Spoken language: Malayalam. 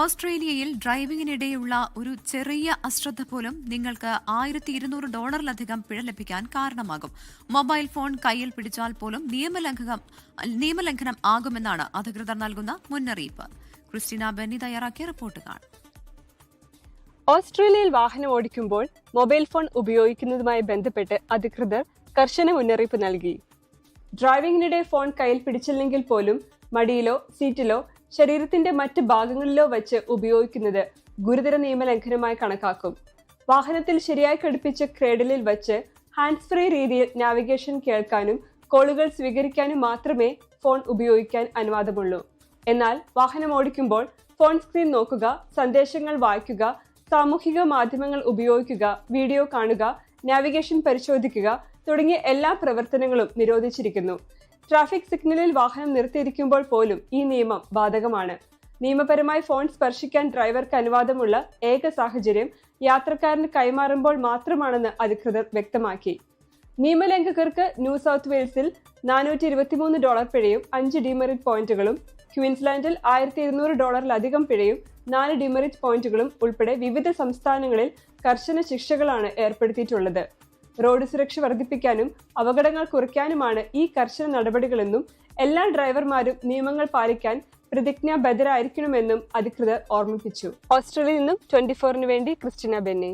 ഓസ്ട്രേലിയയിൽ ഡ്രൈവിംഗിനിടെയുള്ള ഒരു ചെറിയ അശ്രദ്ധ പോലും നിങ്ങൾക്ക് ആയിരത്തി ഇരുന്നൂറ് ഡോളറിലധികം പിഴ ലഭിക്കാൻ കാരണമാകും. മൊബൈൽ ഫോൺ കയ്യിൽ പിടിച്ചാൽ പോലും നിയമലംഘനം നിയമലംഘനം ആകുമെന്നാണ് അധികൃതർ നൽകുന്ന മുന്നറിയിപ്പ്. ക്രിസ്റ്റീന ബെന്നി തയ്യാറാക്കിയ റിപ്പോർട്ട് ഓസ്ട്രേലിയയിൽ വാഹനം ഓടിക്കുമ്പോൾ മൊബൈൽ ഫോൺ ഉപയോഗിക്കുന്നതുമായി ബന്ധപ്പെട്ട് അധികൃതർ കർശന മുന്നറിയിപ്പ് നൽകി. ഡ്രൈവിംഗിനിടെ ഫോൺ കയ്യിൽ പിടിച്ചില്ലെങ്കിൽ പോലും മടിയിലോ സീറ്റിലോ ശരീരത്തിന്റെ മറ്റ് ഭാഗങ്ങളിലോ വെച്ച് ഉപയോഗിക്കുന്നത് ഗുരുതര നിയമലംഘനമായി കണക്കാക്കും. വാഹനത്തിൽ ശരിയായി ഘടിപ്പിച്ച ക്രേഡലിൽ വെച്ച് ഹാൻഡ്സ് ഫ്രീ രീതിയിൽ നാവിഗേഷൻ കേൾക്കാനും കോളുകൾ സ്വീകരിക്കാനും മാത്രമേ ഫോൺ ഉപയോഗിക്കാൻ അനുവാദമുള്ളൂ. എന്നാൽ വാഹനം ഓടിക്കുമ്പോൾ ഫോൺ സ്ക്രീൻ നോക്കുക സന്ദേശങ്ങൾ വായിക്കുക സാമൂഹിക മാധ്യമങ്ങൾ ഉപയോഗിക്കുക വീഡിയോ കാണുക നാവിഗേഷൻ പരിശോധിക്കുക തുടങ്ങിയ എല്ലാ പ്രവർത്തനങ്ങളും നിരോധിച്ചിരിക്കുന്നു. ട്രാഫിക് സിഗ്നലിൽ വാഹനം നിർത്തിയിരിക്കുമ്പോൾ പോലും ഈ നിയമം ബാധകമാണ്. നിയമപരമായി ഫോൺ സ്പർശിക്കാൻ ഡ്രൈവർക്ക് അനുവാദമുള്ള ഏക സാഹചര്യം യാത്രക്കാരന് കൈമാറുമ്പോൾ മാത്രമാണെന്ന് അധികൃതർ വ്യക്തമാക്കി. നിയമലംഘകർക്ക് ന്യൂ സൗത്ത് വെയിൽസിൽ നാനൂറ്റി ഇരുപത്തിമൂന്ന് ഡോളർ പിഴയും അഞ്ച് ഡിമെറിറ്റ് പോയിന്റുകളും ക്വീൻസ്ലാൻഡിൽ ആയിരത്തി ഇരുന്നൂറ് ഡോളറിലധികം പിഴയും നാല് ഡിമെറിറ്റ് പോയിന്റുകളും ഉൾപ്പെടെ വിവിധ സംസ്ഥാനങ്ങളിൽ കർശന ശിക്ഷകളാണ് ഏർപ്പെടുത്തിയിട്ടുള്ളത്. റോഡ് സുരക്ഷ വർദ്ധിപ്പിക്കാനും അപകടങ്ങൾ കുറയ്ക്കാനുമാണ് ഈ കർശന നടപടികളെന്നും എല്ലാ ഡ്രൈവർമാരും നിയമങ്ങൾ പാലിക്കാൻ പ്രതിജ്ഞാബദ്ധരായിരിക്കണമെന്നും അധികൃതർ ഓർമ്മിപ്പിച്ചു. ഓസ്ട്രേലിയയിൽ നിന്നും ട്വന്റി ഫോറിന് വേണ്ടി ക്രിസ്റ്റിന ബെന്നെ.